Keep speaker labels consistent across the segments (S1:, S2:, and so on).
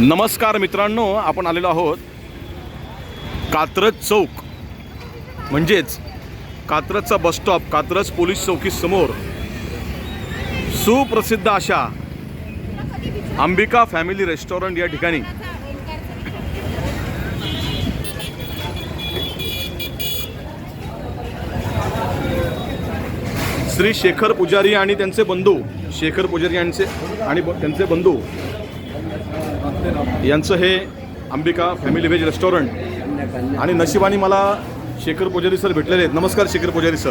S1: नमस्कार मित्रांनो आपण आलेलो आहोत कात्रज चौक. म्हणजेच कात्रजचा बसस्टॉप कात्रज पोलीस चौकीसमोर सुप्रसिद्ध अशा अंबिका फॅमिली रेस्टॉरंट या ठिकाणी. श्री शेखर पुजारी आणि त्यांचे बंधू शेखर पुजारी यांचे आणि ब- त्यांचे बंधू. यांचं हे अंबिका फॅमिली व्हेज रेस्टॉरंट आणि नशिबाने मला शेखर पुजारी सर भेटलेले आहेत. नमस्कार शेखर पुजारी सर.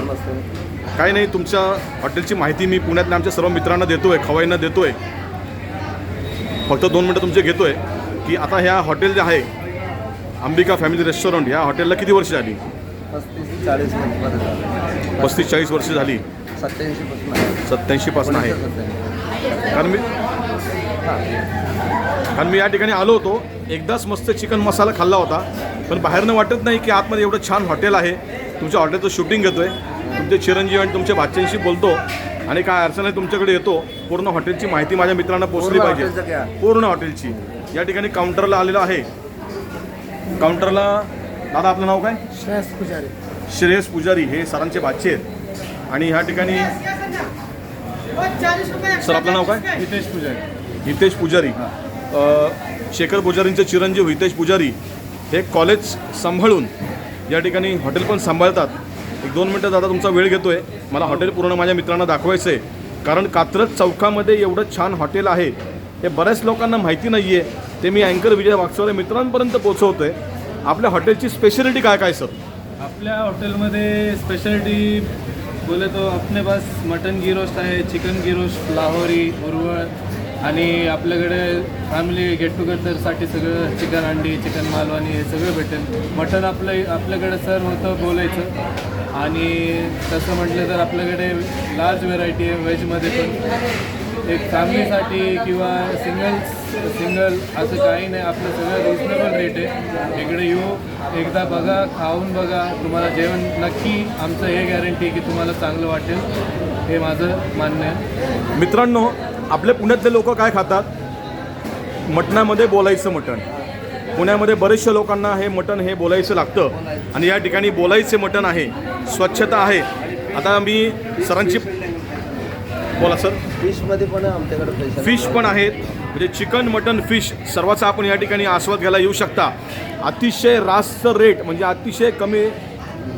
S1: काही नाही तुमच्या हॉटेलची माहिती मी पुण्यातल्या आमच्या सर्व मित्रांना देतोय खवाईंना देतोय. फक्त दोन मिनटं तुमचे घेतोय की आता ह्या हॉटेल जे आहे अंबिका फॅमिली रेस्टॉरंट ह्या हॉटेलला किती वर्ष झाली?
S2: पस्तीस चाळीस
S1: पस्तीस चाळीस वर्ष झाली.
S2: सत्याऐंशी पासून आहे.
S1: सत्याऐंशीपासून आहे. कारण मी. कारण मी या ठिकाणी आलो होतो. एकदाच मस्त चिकन मसाला खाल्ला होता. पण बाहेरनं वाटत नाही की आतमध्ये एवढं छान हॉटेल आहे. तुमच्या हॉटेलचं शूटिंग घेतोय. तुमचे चिरंजीव आणि तुमच्या भाच्यांशी बोलतो. आणि काय अडचण आहे तुमच्याकडे येतो. पूर्ण हॉटेलची माहिती माझ्या मित्रांना पोचली पाहिजे. पूर्ण हॉटेलची. या ठिकाणी काउंटरला आलेलो आहे. काउंटरला दादा आपलं नाव काय?
S2: श्रेयस पुजारी.
S1: श्रेयस पुजारी. हे सरांचे भाचे आहेत. आणि ह्या ठिकाणी सर आपलं नाव काय?
S2: हितेश पुजारी.
S1: हितेश पुजारी. शेखर पुजारींचे चिरंजीव हितेश पुजारी हे कॉलेज सांभाळून या ठिकाणी हॉटेल पण सांभाळतात. एक दोन मिनटं दादा तुमचा वेळ घेतो आहे मला हॉटेल पूर्ण माझ्या मित्रांना दाखवायचं आहे कारण कात्रज चौकामध्ये एवढं छान हॉटेल आहे हे बऱ्याच लोकांना माहिती नाही आहे ते मी अँकर विजय वागचौरे मित्रांपर्यंत पोचवतो आहे आपल्या हॉटेलची स्पेशालिटी काय काय सर
S3: आपल्या हॉटेलमध्ये स्पेशलिटी बोले तो अपने पास मटन गी रोस्ट आहे चिकन गी रोस्ट लाहोरी उर्वळ आणि आपल्याकडे फॅमिली गेट टुगेदरसाठी सगळं चिकन अंडी चिकन मालवानी हे सगळं भेटेल. मटन आपलं आपल्याकडे सर होतं बोलायचं. आणि तसं म्हटलं तर आपल्याकडे लार्ज व्हेरायटी आहे व्हेजमध्ये पण. एक फॅमिलीसाठी किंवा सिंगल सिंगल असं काही नाही. आपलं सगळं रिजनेबल रेट आहे. इकडे येऊ एकदा बघा खाऊन बघा. तुम्हाला जेवण नक्की आमचं हे गॅरंटी की तुम्हाला चांगलं वाटेल. हे माझं मान्य आहे.
S1: मित्रांनो आपल्या पुण्यातले लोक काय खातात? मटणामध्ये बोलायचं मटण. पुण्यामध्ये बरेचशा लोकांना हे मटण हे बोलायचं लागतं. आणि या ठिकाणी बोलायचे मटण आहे. स्वच्छता आहे. आता मी सरांची बोला सर.
S2: फिशमध्ये पण आमच्याकडे
S1: फिश पण आहेत. म्हणजे चिकन मटन फिश सर्वाचा आपण या ठिकाणी आस्वाद घ्यायला येऊ शकता. अतिशय रास्त रेट म्हणजे अतिशय कमी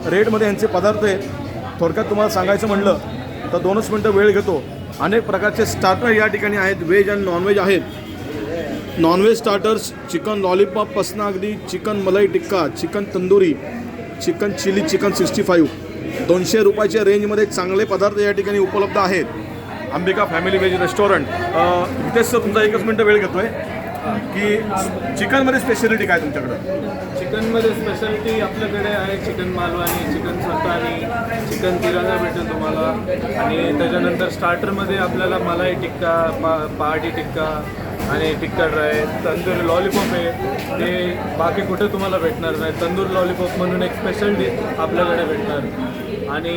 S1: रेटमध्ये यांचे पदार्थ आहेत. थोडक्यात तुम्हाला सांगायचं म्हणलं तर दोनच मिनटं वेळ घेतो. अनेक प्रकारचे स्टार्टर या ठिकाणी आहेत. व्हेज आणि नॉनव्हेज आहेत. नॉनव्हेज स्टार्टर्स चिकन लॉलीपॉपपासून अगदी chicken malai tikka chicken tandoori chicken chilli chicken sixty five दोनशे रुपयाच्या रेंजमध्ये चांगले पदार्थ या ठिकाणी उपलब्ध आहेत. अंबिका फॅमिली व्हेज रेस्टॉरंट इथेच सर तुमचा एकच मिनटं वेळ घेतो आहे की चिकनमध्ये स्पेशालिटी काय तुमच्याकडं?
S3: चिकनमध्ये स्पेशालिटी आपल्याकडे आहे चिकन मालवानी चिकन सत्तानी चिकन तिरंगा भेटेल तुम्हाला. आणि त्याच्यानंतर स्टार्टरमध्ये आपल्याला मलाई टिक्का पा पहाटी टिक्का आणि टिक्का ड्राय तंदूर लॉलीपॉप आहे ते बाकी कुठे तुम्हाला भेटणार नाही. तंदूर लॉलीपॉप म्हणून एक स्पेशल डिश आपल्याकडे भेटणार. आणि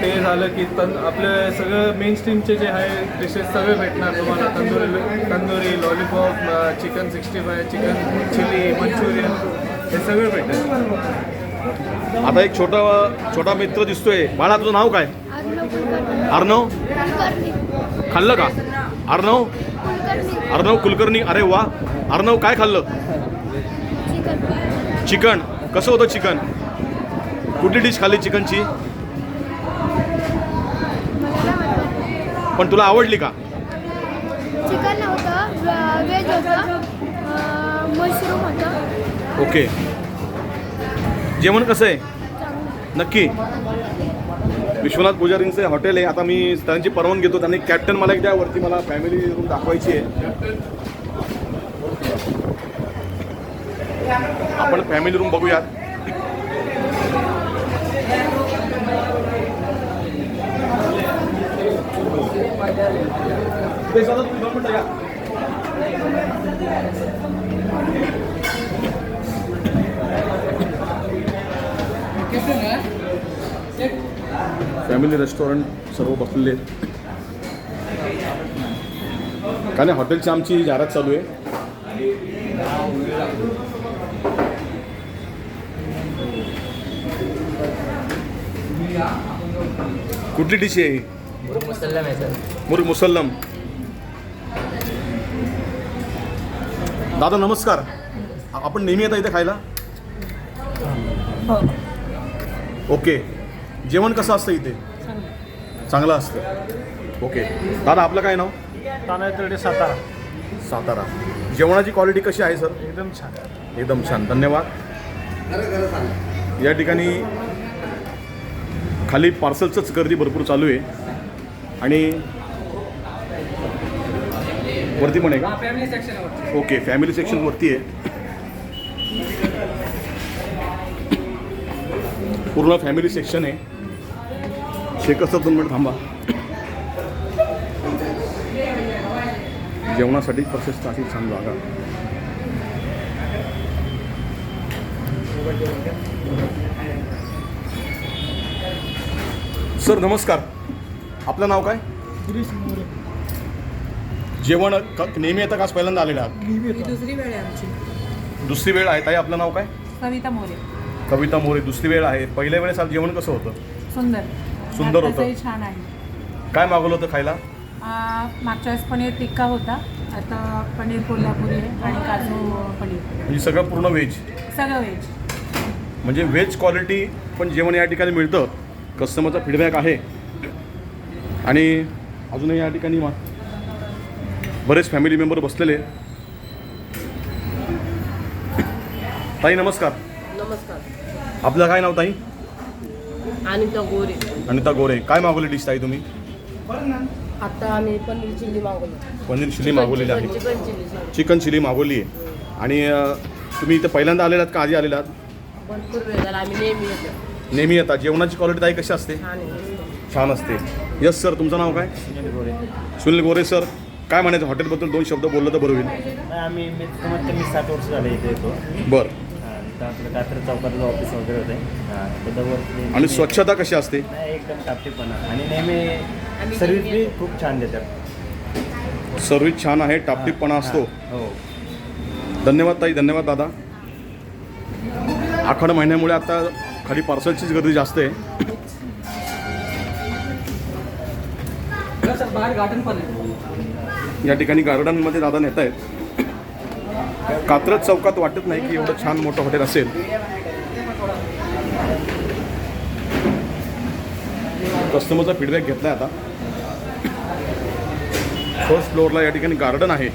S3: ते झालं की तन आपले सगळं मेन स्ट्रीमचे जे आहे डिशेस सगळे भेटणार तुम्हाला. Tandoori tandoori lollipop chicken sixty five chicken chilli Manchurian हे सगळं भेटेल
S1: आता एक छोटा छोटा मित्र दिसतोय. बाळा तुझं नाव काय? अर्णव खाल्लं का? अर्णव? अर्णव कुलकर्णी. अरे वा. अर्णव काय खाल्लं? चिकन. कसं होतं चिकन? कुठली डिश खाल्ली चिकनची? पण तुला आवडली का?
S4: चिकन व्हेज होतं मशरूम होतं.
S1: ओके. जेवण कसं आहे? नक्की. विश्वनाथ पुजारींचे हॉटेल आहे. आता मी त्यांची परवानगी घेतो. त्यांनी कॅप्टन मला एकदा वरती मला फॅमिली रूम दाखवायची आहे. आपण फॅमिली रूम बघूयात ते सतत तुम्ही दोन मिनिटं या. फॅमिली रेस्टॉरंट सर्व बसलेले आहेत. कारण हॉटेलची आमची जाहिरात चालू आहे. कुठली डिश आहे ही
S2: मुसल्लम आहे सर.
S1: मुर मुसल्लम दादा नमस्कार. आपण नेहमी येता इथे खायला? ओके. जेवण कसं असतं इथे? चांगलं. असतं. ओके. दादा आपलं काय नाव?
S3: तांदळतर्डे सातारा.
S1: सातारा. जेवणाची क्वालिटी कशी आहे सर?
S3: एकदम छान.
S1: एकदम छान. धन्यवाद. या ठिकाणी खाली पार्सलचंच गर्दी भरपूर चालू आहे. आणि वरती पण आहे का? ओके फॅमिली सेक्शन वरती. आहे. पूर्ण फॅमिली सेक्शन आहे. शेकच दोन मिनिट थांबा. जेवणासाठी प्रशस्त अशी छान जागा. सर नमस्कार. आपलं नाव काय? जेवण क- नेहमी येतं का? आज पहिल्यांदा आलेलं आहात?
S5: ही दुसरी वेळ आहे आमची.
S1: दुसरी वेळ आहे. ताई आपलं नाव काय?
S5: कविता मोरे.
S1: कविता मोरे दुसरी वेळ आहे. पहिल्या वेळेस आज जेवण कसं होतं?
S5: सुंदर.
S1: सुंदर होतं.
S5: छान आहे.
S1: काय मागवलं होतं खायला?
S5: आ, मागच्या वेळेस पनीर टिक्का होता. आता पनीर कोल्हापुरी आहे आणि काजू पनीर.
S1: म्हणजे सगळं पूर्ण व्हेज?
S5: सगळं व्हेज.
S1: म्हणजे व्हेज क्वालिटी पण जेवण या ठिकाणी मिळतं. कस्टमरचा फीडबॅक आहे. आणि अजूनही या ठिकाणी मा बरेच फॅमिली मेंबर बसलेले. ताई नमस्कार.
S6: नमस्कार.
S1: आपलं काय नाव ताई?
S6: अनिता गोरे.
S1: अनिता गोरे. काय मागवली डिश ताई तुम्ही?
S6: आता आम्ही पनीर चिल्ली मागवलो.
S1: पनीर चिली मागवलेली आहे.
S6: चिकन चिल्ली
S1: चिली मागवली आहे. आणि तुम्ही इथं पहिल्यांदा आलेलात का? आधी आलेलात?
S6: भरपूर वेळ झाला. आम्ही नेहमी येतो.
S1: नेहमी येतात. जेवणाची क्वालिटी ताई कशी असते?
S6: छान
S1: असते. यस सर तुमचं नाव काय? सुनील गोरे. सर काय म्हणायचं? हॉटेलबद्दल दोन शब्द बोललं तर बरं होईल.
S7: नाही, आम्ही मी कमीत कमी सात वर्ष झाले इथे येतो.
S1: बरं.
S7: हां, इथं आपलं कात्र चौकातलं ऑफिस वगैरे होते. हां, त्याच्यावरती
S1: आणि स्वच्छता कशी असते?
S7: नाही एकदम टापटीपणा. आणि नेहमी सर्व्हिस बी खूप छान देतात.
S1: सर्विस छान आहे टापटीपणा असतो.
S7: हां, हो.
S1: धन्यवाद ताई धन्यवाद दादा. आखाड महिन्यामुळे आता खाली पार्सलचीच गर्दी जास्त आहे.
S3: बाहेर गार्डन पण आहे.
S1: या ठिकाणी गार्डनमध्ये दादा नेत आहेत. कात्रज चौकात वाटत नाही की एवढं छान मोठं हॉटेल असेल. कस्टमरचा फीडबॅक घेतला आता. फर्स्ट फ्लोअरला या ठिकाणी गार्डन आहे.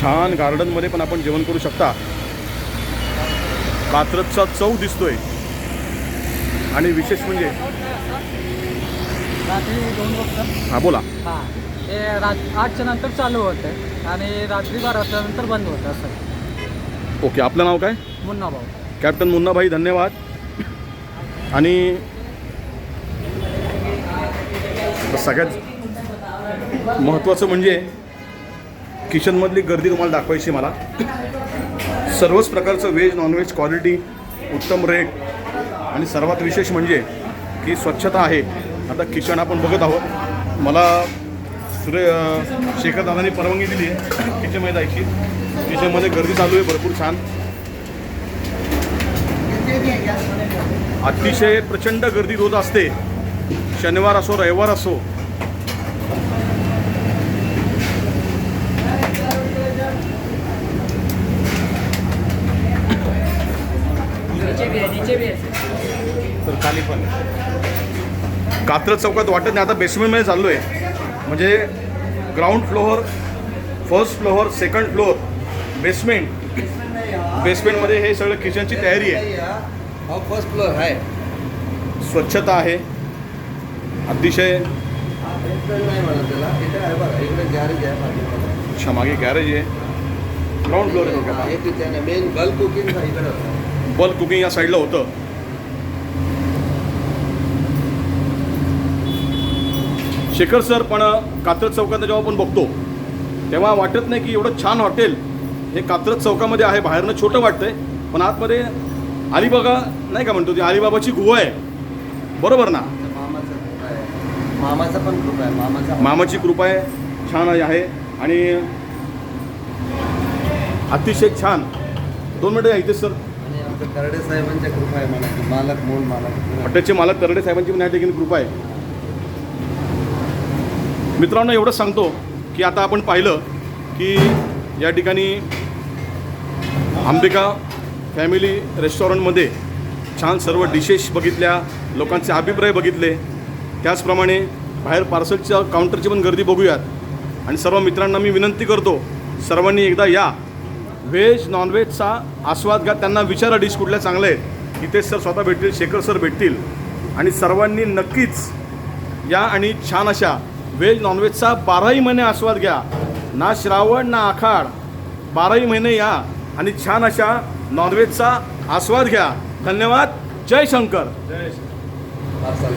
S1: छान गार्डनमध्ये पण आपण जेवण करू शकता. कात्रजचा चव दिसतोय. आणि विशेष म्हणजे
S3: रात्री दोन वाजता.
S1: हा बोला.
S3: हां ते रात आठच्या नंतर चालू होतं आणि रात्री बाराच्या नंतर बंद होतं असं.
S1: ओके आपलं नाव काय?
S3: मुन्ना भाऊ
S1: कॅप्टन मुन्नाभाई धन्यवाद. आणि सगळ्यात महत्त्वाचं म्हणजे किचनमधली गर्दी तुम्हाला दाखवायची मला. सर्वच प्रकारचं व्हेज नॉनव्हेज क्वालिटी उत्तम रेट आणि सर्वात विशेष म्हणजे की स्वच्छता आहे. आता किचन आपण बघत आहोत. मला सुरे अं, शेखर दादांनी परवानगी दिली आहे. किचनमध्ये जायची किचनमध्ये गर्दी चालू आहे भरपूर छान. अतिशय प्रचंड गर्दी रोज असते. शनिवार असो रविवार असो.
S7: तर खाली पण.
S1: कात्रज चौकात वाटत नाही. आता बेसमेंटमध्ये चाललो आहे म्हणजे ground floor first floor second floor basement बेसमेंटमध्ये हे सगळं किचनची तयारी आहे.
S2: फर्स्ट फ्लोअर आहे.
S1: स्वच्छता आहे. अतिशय. अच्छा मागे गॅरेज आहे. ग्राउंड फ्लोअर आहे
S2: main bulk cooking.
S1: Bulk cooking या साईडला होतं. शेखर सर पण कात्रज चौकात जेव्हा आपण बघतो तेव्हा वाटत नाही की एवढं छान हॉटेल हे कात्रज चौकामध्ये आहे. बाहेरनं छोटं वाटतंय पण आतमध्ये अलिबागा नाही का म्हणतो ती अलिबाबाची गुहा आहे. बरोबर ना?
S2: मामाचं आहे. पण कृपा आहे. मामाचा
S1: मामाची कृपा आहे. छान आहे. आणि अतिशय छान. दोन मिनटं इथे सर.
S2: करडे साहेबांच्या कृपा आहे मला. मालक मूळ मालक.
S1: हॉटेलचे मालक तरडे साहेबांची पण या ठिकाणी कृपा आहे. मित्रांनो एवढंच सांगतो की आता आपण पाहिलं की या ठिकाणी अंबिका फॅमिली रेस्टॉरंटमध्ये छान सर्व डिशेस बघितल्या लोकांचे अभिप्राय बघितले. त्याचप्रमाणे बाहेर पार्सलच्या काउंटरची पण गर्दी बघूयात. आणि सर्व मित्रांना मी विनंती करतो सर्वांनी एकदा या. व्हेज नॉनव्हेजचा आस्वाद घ्या. त्यांना विचारा डिश कुठल्या चांगल्या आहेत. हितेश सर स्वतः भेटतील शेखर सर भेटतील. आणि सर्वांनी नक्कीच या आणि छान अशा व्हेज नॉनव्हेजचा बाराही महिने आस्वाद घ्या. ना श्रावण ना आखाड. बाराही महिने या आणि छान अशा नॉनव्हेजचा आस्वाद घ्या. धन्यवाद. जय शंकर.
S2: पार्सल